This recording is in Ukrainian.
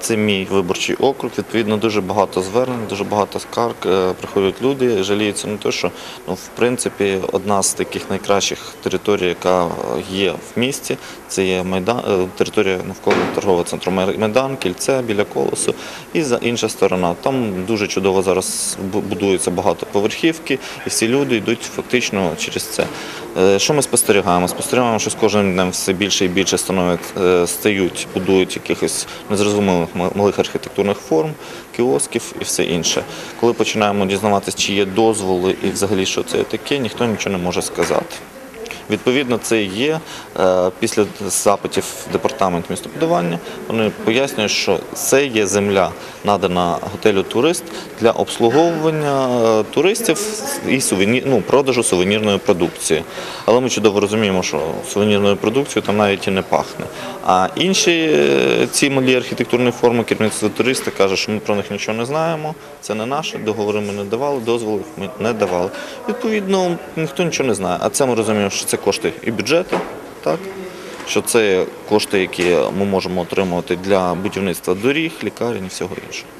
Це мій виборчий округ. Відповідно, дуже багато звернень, дуже багато скарг. е, Приходять люди, жаліються на те, що ну, в принципі одна з таких найкращих територій, яка е, є в місті, це є Майдан, е, територія навколо торгового центру Май- Майдан, кільце біля колосу. І за інша сторона. Там дуже чудово зараз бу- будується багатоповерхівки, і всі люди йдуть фактично через це. Що ми спостерігаємо? Спостерігаємо, що з кожним днем все більше і більше становить, стають, будують якихось незрозумілих ма- малих архітектурних форм, кіосків і все інше. Коли починаємо дізнаватися, чи є дозволи і взагалі що це таке, ніхто нічого не може сказати. Відповідно, це є е, після запитів департамент містобудування. Вони пояснюють, що це є земля, надана готелю турист для обслуговування е, туристів і ну, продажу сувенірної продукції. Але ми чудово розуміємо, що сувенірною продукцією там навіть і не пахне. А інші е, ці малі архітектурні форми керівництво туриста каже, що ми про них нічого не знаємо. Це не наше, договори ми не давали, дозволів ми не давали. Відповідно, ніхто нічого не знає. А це ми розуміємо, що це кошти і бюджету, так? що це кошти, які ми можемо отримувати для будівництва доріг, лікарень і всього іншого.